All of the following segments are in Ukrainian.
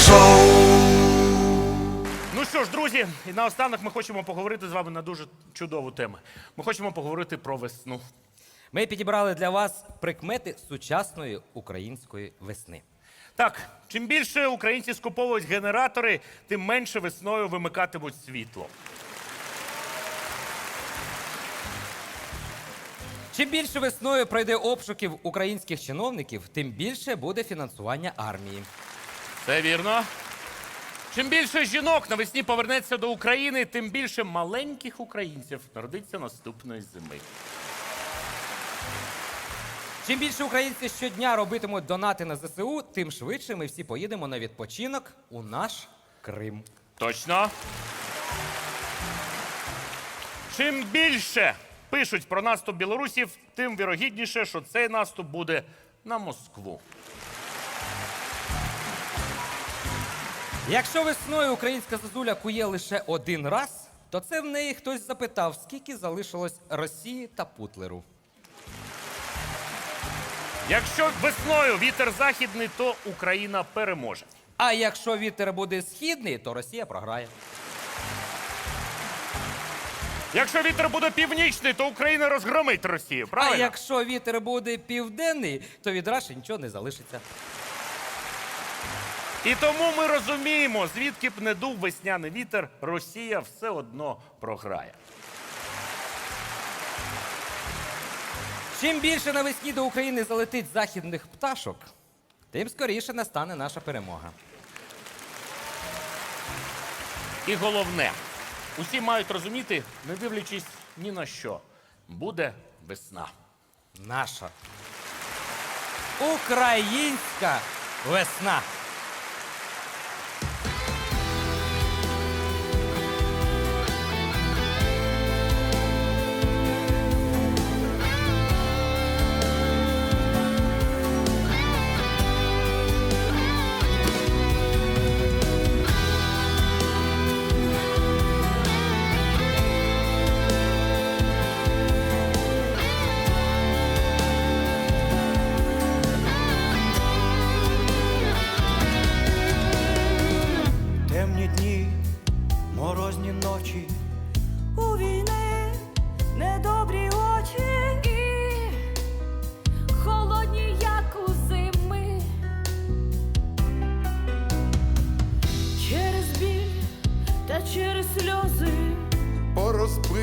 шоу. Ну що ж, друзі, і наостанок ми хочемо поговорити з вами на дуже чудову тему. Ми хочемо поговорити про весну. Ми підібрали для вас прикмети сучасної української весни. Так, чим більше українці скуповують генератори, тим менше весною вимикатимуть світло. Чим більше весною пройде обшуків українських чиновників, тим більше буде фінансування армії. Це вірно. Чим більше жінок навесні повернеться до України, тим більше маленьких українців народиться наступної зими. Чим більше українці щодня робитимуть донати на ЗСУ, тим швидше ми всі поїдемо на відпочинок у наш Крим. Точно. Чим більше пишуть про наступ білорусів, тим вірогідніше, що цей наступ буде на Москву. Якщо весною українська зозуля кує лише один раз, то це в неї хтось запитав, скільки залишилось Росії та Путлеру. Якщо весною вітер західний, то Україна переможе. А якщо вітер буде східний, то Росія програє. Якщо вітер буде північний, то Україна розгромить Росію. Правильно? А якщо вітер буде південний, то від Раші нічого не залишиться. І тому ми розуміємо, звідки б не дув весняний вітер, Росія все одно програє. Чим більше навесні до України залетить західних пташок, тим скоріше настане наша перемога. І головне, усі мають розуміти, не дивлячись ні на що, буде весна. Наша українська весна.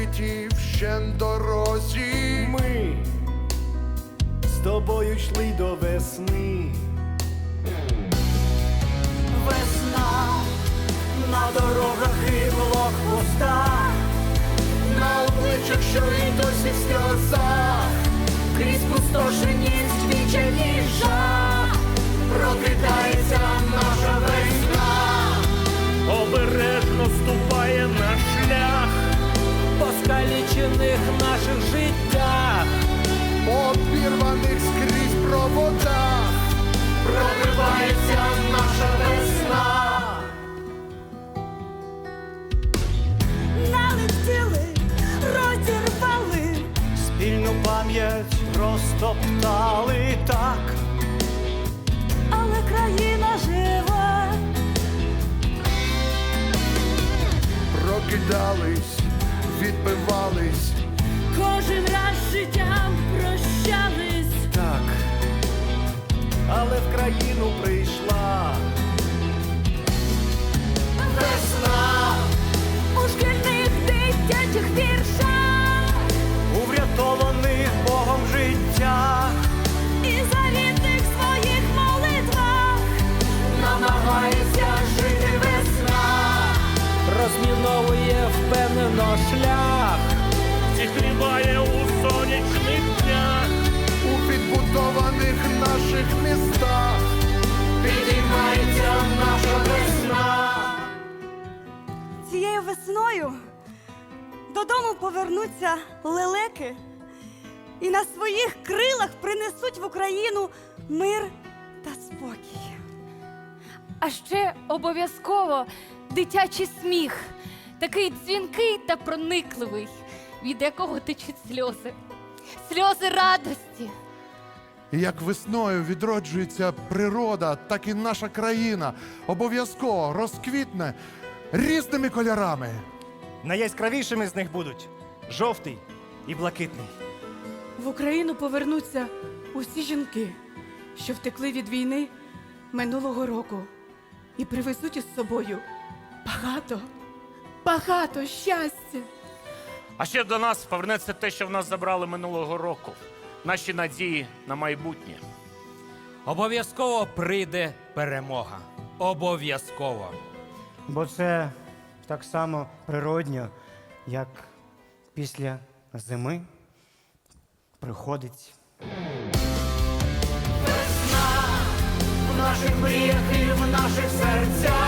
Розбитій вщен дорозі. ми з тобою йшли до весни. Весна на дорогах і блокпостах, На обличчях, що й досі в сльозах. крізь пустошеність відчаї жах. Пробивається наша весна. Налетіли, розірвали, спільну пам'ять розтоптали так. але країна жива. Прокидались, відбивались. Кожен раз життям прощались. Так, але в країну прийшла цією додому повернуться лелеки і на своїх крилах принесуть в Україну мир та спокій. А ще обов'язково дитячий сміх, такий дзвінкий та проникливий, від якого течуть сльози. Сльози радості. І як весною відроджується природа, так і наша країна обов'язково розквітне різними кольорами. Найяскравішими з них будуть жовтий і блакитний. В Україну повернуться усі жінки, що втекли від війни минулого року, і привезуть із собою багато, багато щастя. А ще до нас повернеться те, що в нас забрали минулого року. Наші надії на майбутнє. Обов'язково прийде перемога. Обов'язково. Бо це так само природньо, як після зими приходить. Весна В наших мріях і в наших серцях,